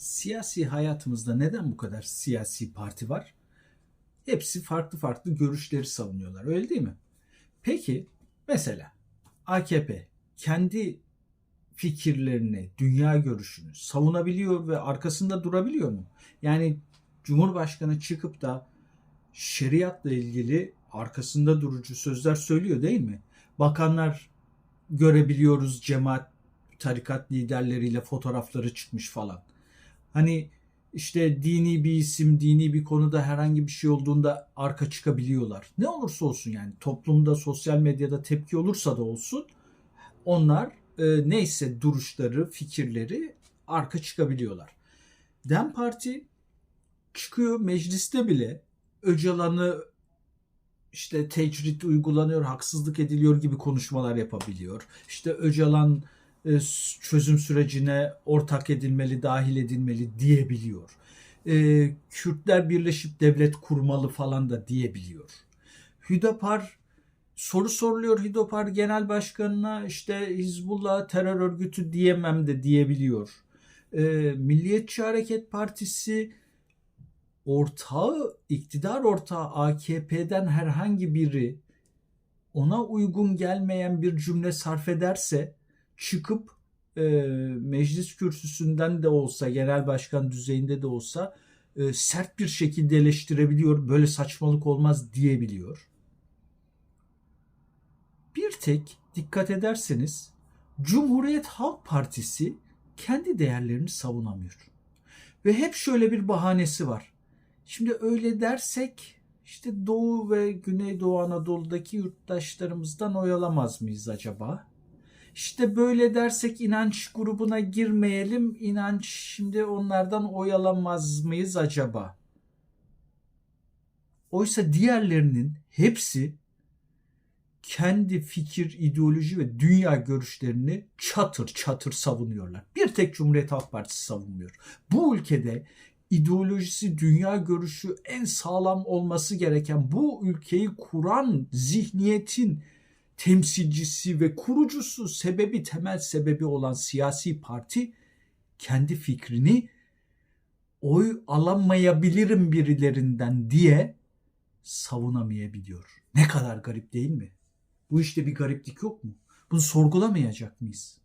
siyasi hayatımızda neden bu kadar siyasi parti var? Hepsi farklı farklı görüşleri savunuyorlar. Öyle değil mi? Peki mesela AKP kendi fikirlerini, dünya görüşünü savunabiliyor ve arkasında durabiliyor mu? Yani Cumhurbaşkanı çıkıp da şeriatla ilgili arkasında durucu sözler söylüyor değil mi? Bakanlar görebiliyoruz cemaat tarikat liderleriyle fotoğrafları çıkmış falan. Hani işte dini bir isim, dini bir konuda herhangi bir şey olduğunda arka çıkabiliyorlar. Ne olursa olsun yani toplumda, sosyal medyada tepki olursa da olsun onlar e, neyse duruşları, fikirleri arka çıkabiliyorlar. Dem Parti çıkıyor mecliste bile Öcalan'ı işte tecrit uygulanıyor, haksızlık ediliyor gibi konuşmalar yapabiliyor. İşte Öcalan çözüm sürecine ortak edilmeli, dahil edilmeli diyebiliyor. E, Kürtler birleşip devlet kurmalı falan da diyebiliyor. Hüdapar soru soruluyor Hüdapar Genel Başkanı'na işte Hizbullah terör örgütü diyemem de diyebiliyor. E, Milliyetçi Hareket Partisi ortağı, iktidar ortağı AKP'den herhangi biri ona uygun gelmeyen bir cümle sarf ederse çıkıp e, meclis kürsüsünden de olsa, genel başkan düzeyinde de olsa e, sert bir şekilde eleştirebiliyor. Böyle saçmalık olmaz diyebiliyor. Bir tek dikkat ederseniz Cumhuriyet Halk Partisi kendi değerlerini savunamıyor. Ve hep şöyle bir bahanesi var. Şimdi öyle dersek işte Doğu ve Güneydoğu Anadolu'daki yurttaşlarımızdan oyalamaz mıyız acaba? İşte böyle dersek inanç grubuna girmeyelim. İnanç şimdi onlardan oyalamaz mıyız acaba? Oysa diğerlerinin hepsi kendi fikir, ideoloji ve dünya görüşlerini çatır çatır savunuyorlar. Bir tek Cumhuriyet Halk Partisi savunmuyor. Bu ülkede ideolojisi, dünya görüşü en sağlam olması gereken bu ülkeyi kuran zihniyetin temsilcisi ve kurucusu, sebebi, temel sebebi olan siyasi parti kendi fikrini oy alamayabilirim birilerinden diye savunamayabiliyor. Ne kadar garip değil mi? Bu işte bir gariplik yok mu? Bunu sorgulamayacak mıyız?